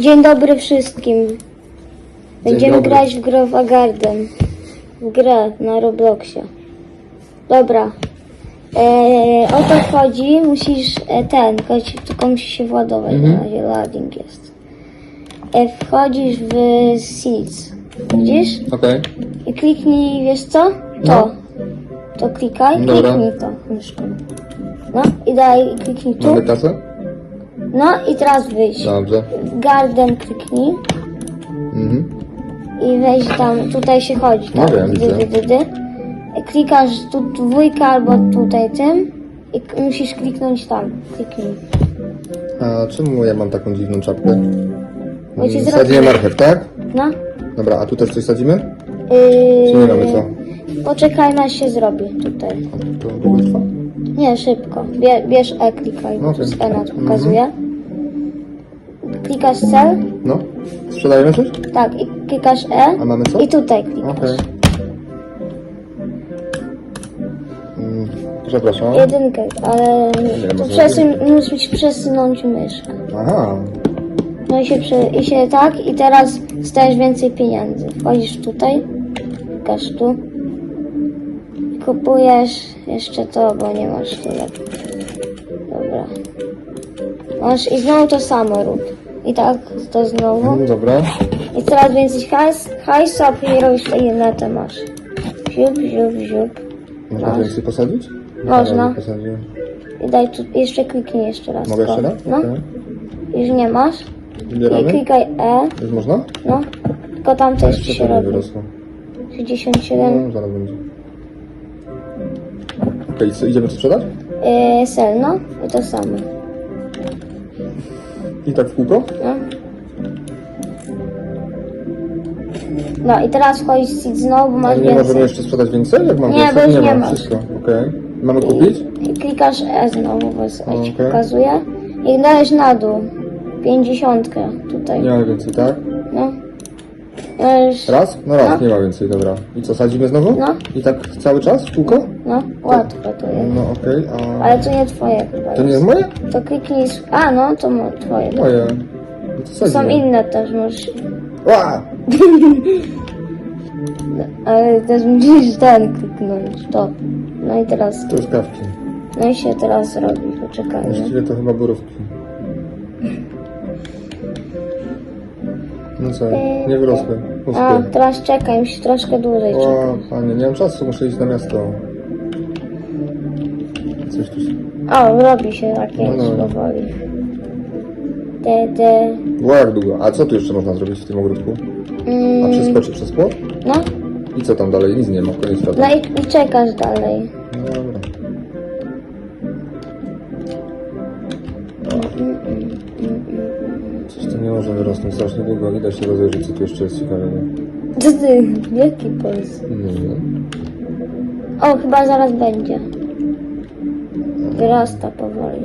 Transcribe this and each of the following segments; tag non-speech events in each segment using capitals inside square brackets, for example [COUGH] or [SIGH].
Dzień dobry wszystkim. Będziemy dobry. grać w w Garden. W grę na Robloxie. Dobra. E, o to chodzi. Musisz e, ten, koć- tylko musi się władować. Mhm. Na razie loading jest. E, wchodzisz w Seeds. Widzisz? Okej. I kliknij, wiesz co? To. No. To klikaj, Dobra. kliknij to. No i daj, kliknij tu. Kasę? No i teraz wyjść. Dobrze. Garden kliknij. Mhm. i weź tam, tutaj się chodzi, No tak? wiem, dy, widzę. dy. Klikasz tu dwójkę albo tutaj tym i k- musisz kliknąć tam. Kliknij. A czemu ja mam taką dziwną czapkę? Bo ci Mm, zrobię- Sadzimy marchew, tak? No. Dobra, a tu też coś sadzimy? Yy, Czy nie mamy co? Poczekaj, na się zrobi tutaj. To długo trwa? Nie, szybko. Bie, bierz E, klikaj, tu z E na to pokazuje. Klikasz cel, No. Sprzedajemy coś? tak, i klikasz E A mamy co? i tutaj klikasz. Okej. Mm, Przepraszam. Jedynkę, ale tu może przesuń, musisz przesunąć myszkę. Aha. No i się, prze, i się tak, i teraz stajesz więcej pieniędzy. Wchodzisz tutaj, klikasz tu, kupujesz jeszcze to, bo nie masz tyle. Dobra. Masz i znowu to samo rób. I tak to znowu. Mm, Dobra. I teraz więcej hajs, hajsu, a później robisz inne te masz. Ziup, ziup, ziup. Można Masz. więcej posadzić? Można. Posadziłem. I daj tu, jeszcze kliknij jeszcze raz. Mogę jeszcze raz? No, Okej. już nie masz. I Wybieramy? klikaj E, Już można? no. Tylko tam to jeszcze się robi. wyrosło. 67. No, zaraz będzie. Okej, co, idziemy sprzedać? Yy, sel, no. I to samo. I tak w kółko? No. No i teraz wchodzisz z znowu, bo masz nie możemy więcej. jeszcze sprzedać więcej? Jak mam Nie, więcej? bo już nie masz. Wszystko, okej. Mamy kupić? I klikasz E znowu, bo jest- ci Okej. pokazuje. I dajesz na dół. 50 tutaj. Nie mamy więcej, tak? No. Już, Raz? No raz, No. nie ma więcej, dobra. I co, sadzimy znowu? No. I tak cały czas w kółko? no, łatwo to jest. No okej, a... Ale to nie twoje chyba To nie jest. moje? To kliknij... s- A, no, to mo- twoje. Moje. No to Są sadzimy. inne też, możesz... Ła! [LAUGHS] Ale też musisz ten kliknąć, to. No i teraz... Truskawki. No i się teraz robi, poczekaj. no. Właściwie to chyba borówki. No co, nie wyrosły. A, Uspy. teraz czekaj, musi troszkę dłużej czekać. O, panie, nie mam czasu, muszę iść na miasto. Coś tu się... O, robi się takie No, no. powoli. Te, te... Jak długo. A co tu jeszcze można zrobić w tym ogródku? A Mm, przeskoczyć przez płot? no, I co tam dalej? Nic nie ma, koniec świata. no i, i czekasz dalej. No dobra. Strasznie długo. Idę się rozejrzeć, co tu jeszcze jest ciekawego. Co ty, wielki puls. Nie wiem. O, chyba zaraz będzie. Wyrasta powoli.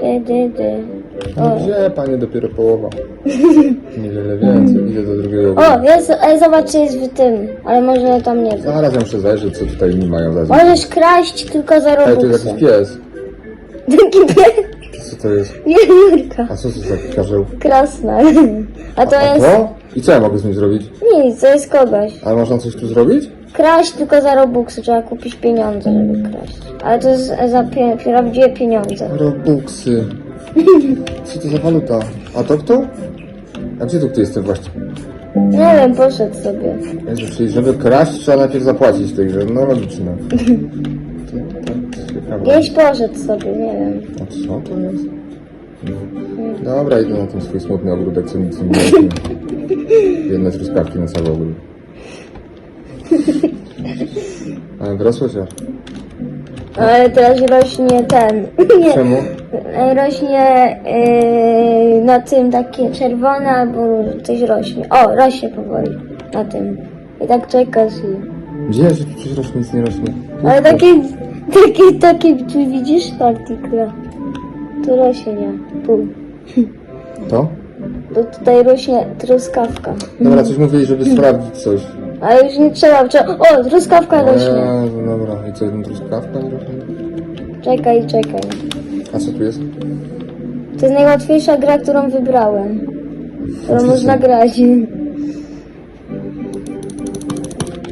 Dy, dy, dy. No O, gdzie, panie, dopiero połowa. [LAUGHS] Niewiele więcej. Idę do drugiego o jest, e, zobacz, czy jest w tym, ale może tam nie być. Zaraz ja muszę zajrzeć, co tutaj inni mają za Możesz kraść tylko za Ej, to jest robuxy. jakiś pies. Taki pies. Co to jest? Nie, Jurka. A co to za karzeł? Krasna. A to jest... to? I co ja mogę z nim zrobić? Nic, to jest kogoś. Ale można coś tu zrobić? Kraść tylko za robuxy, trzeba kupić pieniądze, żeby kraść. Ale to jest za pie, prawdziwe pieniądze. Robuxy. Co to za waluta? A to kto? A gdzie tu ty jestem właściwie? Nie wiem, poszedł sobie. Jezu, czyli żeby kraść, trzeba najpierw zapłacić grze. No logiczne. [LAUGHS] Ciekawe. Gdzieś poszedł sobie, nie wiem. A co to jest? Dobra, idę na ten swój smutny ogródek, co nic nie rośnie. [LAUGHS] Jedne truskawki na cały ogród. Ale wyrosło się. Ale teraz rośnie ten. [LAUGHS] Nie, Czemu? rośnie yy, na tym takie czerwone albo coś rośnie. O, rośnie powoli na tym. I tak czekasz i... Gdzie, że tu coś rośnie, nic nie rośnie? Ale takie, takie, takie, tu widzisz partikle? Tu rośnie, nie? Tu. To? To tutaj rośnie truskawka. Dobra, coś mówili, żeby sprawdzić coś. Ale już nie trzeba, trzeba. O, truskawka rośnie. Jezu, dobra. I co, nie rośnie? Czekaj, czekaj. A co tu jest? To jest najłatwiejsza gra, którą wybrałem. Którą można grać.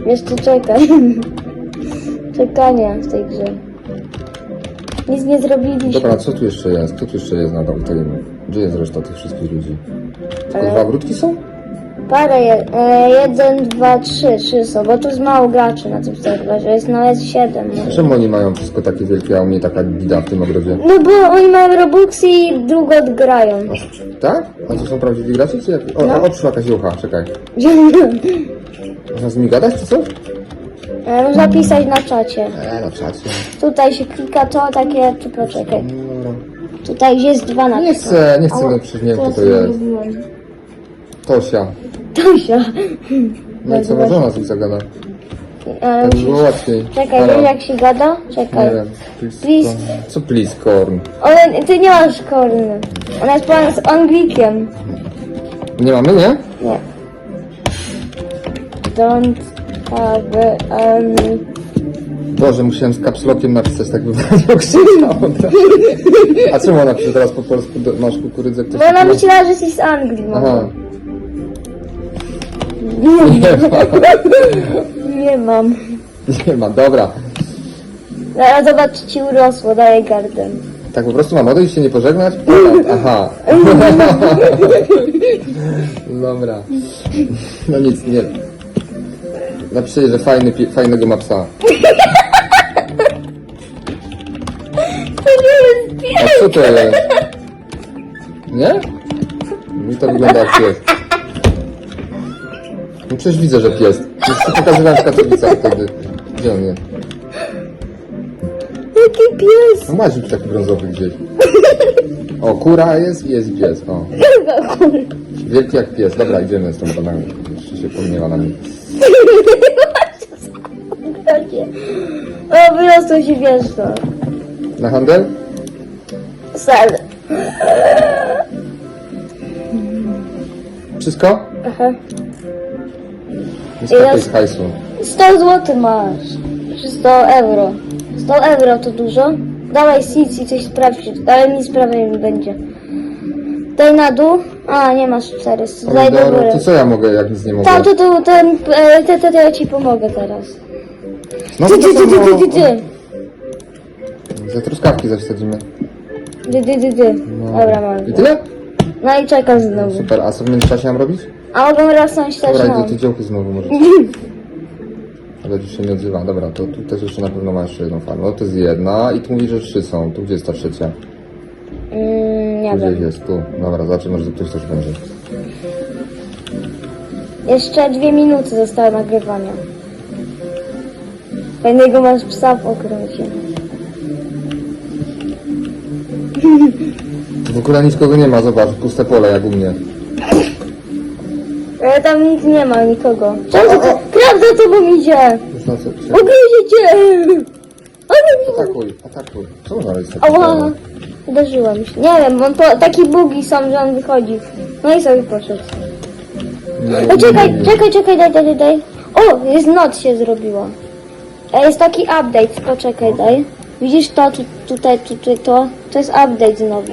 Jeszcze czekaj. Czekanie w tej grze. Nic nie zrobiliśmy. Dobra, co tu jeszcze jest? Kto tu jeszcze jest w tym? Gdzie jest reszta tych wszystkich ludzi? Tylko dwa wrótki są? Parę, je, e, jeden, dwa, trzy, trzy są, bo tu jest mało graczy na tym serwerze, jest nawet siedem. może. Czemu oni mają wszystko takie wielkie, a u mnie taka bida w tym ogrodzie? No bo oni mają Robuxy i długo odgrają. Tak? A to są prawdziwi gracze, czy jak? O, No. o, przyszła jakaś jucha, czekaj. [LAUGHS] Można z nimi gadać, czy coś? E, Można pisać na czacie. Eee, na czacie. Tutaj się klika to, takie, tu poczekaj. No. Tutaj gdzie jest dwa napisy. Nie chcę, nie chcę, przecież nie wiem, kto to jest. Tosia. Tosia. No i co, może ona coś zagada? E, Tak by musisz... było łatwiej. Czekaj, wiesz jak się gada? Nie Czekaj. wiem. Please. Co please corn? Ale ty nie masz korny. Ona jest pan z Anglikiem. Nie mamy, nie? Nie. Don't have any... Boże, musiałem z kapslokiem napisać, tak by bardzo krzyczało. A czemu ona pisze teraz po polsku? Do- Masz kukurydzę? Ktoś Bo ona myślała, że jesteś z Anglii. może. Aha. Nie, Nie ma. nie mam. Nie ma, dobra. Zaraz zobacz, czy ci urosło, daję garden. Tak po prostu mam odejść się nie pożegnać? Aha. [LAUGHS] Dobra. No nic, nie. Napiszę, że fajny, fajnego ma psa. To nie jest A co to jest? Nie? Mi to wygląda jak pies. No przecież widzę, że pies. Już ci pokazywałem w Katowicach wtedy. Gdzie on jest? Jaki pies? No masz już taki brązowy gdzieś. O, kura jest i jest pies. O. Wielki jak pies. Dobra, idziemy z tą bananą. Jeszcze się pomniała na mnie. O, wyrosło się wiesz to. Na handel? Sal. Wszystko? Aha. Nie skakaj Ile? z hajsu. 100 zł masz. Czy 100 euro. 100 euro to dużo? Dawaj Sic i coś sprawdź, ale nic prawie nie będzie. Daj na dół. A, nie masz 400. Daj do góry. to co ja mogę, jak nic nie mogę? To, to, to, ten, e, to, to, to ja ci pomogę teraz. No Ty, to ty, ty, ty, samo. ty, ty, ty. Za truskawki zasadzimy. Ty, ty, ty, ty. No. Dobra, mam. I tyle? No i czekam znowu. Super, a co w międzyczasie mam robić? A mogą rosnąć też Dobra, no. idę te działki znowu może. [LAUGHS] Ale już się nie odzywa. Dobra, to tu też jeszcze na pewno ma jeszcze jedną farmę. No to jest jedna i tu mówi, że trzy są. Tu gdzie jest ta trzecia? Mm, nie Tu gdzieś wiem. jest, tu. Dobra, zobaczę, może tu ktoś też będzie. Jeszcze dwie minuty zostały nagrywania. Fajnego masz psa w ogrodzie. [LAUGHS] W ogóle nikogo nie ma, zobacz, puste pole jak u mnie. Ale tam nic nie ma, nikogo. Czemu to? Kraw za tobą idzie! Ugryzie cię! Ale- Atakuj, atakuj. Co można robić z takim Ała! polem? Uderzyłam się. Nie wiem, on po, takie bugi są, że on wychodzi. No i sobie poszedł. Nie, O, czekaj, czekaj, czekaj, daj, daj, daj. O, jest noc się zrobiła. E, Jest taki update, poczekaj, daj. Widzisz to, tu, tutaj, tutaj, to? To jest update znowu.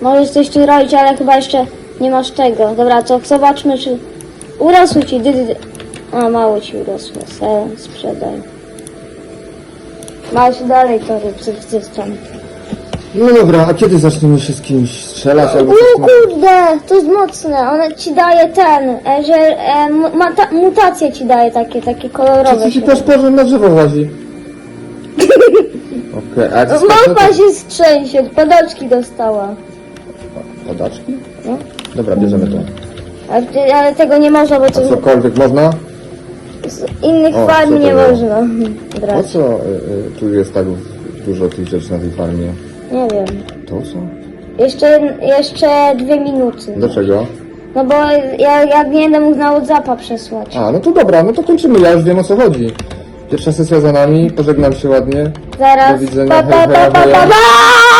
Możesz coś tu robić, ale chyba jeszcze nie masz tego. Dobra, to zobaczmy, czy urosły ci, dy, dy, dy. A, mało ci urosło, se, sprzedaj. Masz dalej to tam. No dobra, a kiedy zaczniemy się z kimś strzelać albo O coś kurde, to jest mocne. Ona ci daje ten, e, że e, mutacje ci daje takie, takie kolorowe. ci się paszporze na drzewo łazi? [LAUGHS] Okej, a No, skończę, Małpa się strzęsie, padaczki dostała. Podaczki? No. Dobra, bierzemy to. Ale, tego nie można, bo A to cokolwiek można? z innych O, farm co to nie było? można Po brać. co y, y, tu jest tak w- dużo tych rzeczy na tej farmie? Nie wiem. To są? Jeszcze, jeszcze dwie minuty. Dlaczego? No bo ja, ja nie będę mógł na WhatsAppa przesłać. A, no to dobra, no to kończymy, ja już wiem o co chodzi. Pierwsza sesja za nami, pożegnam się ładnie. Zaraz. Do widzenia, Pa, pa, hej, pa, hej, pa, hej. pa, pa!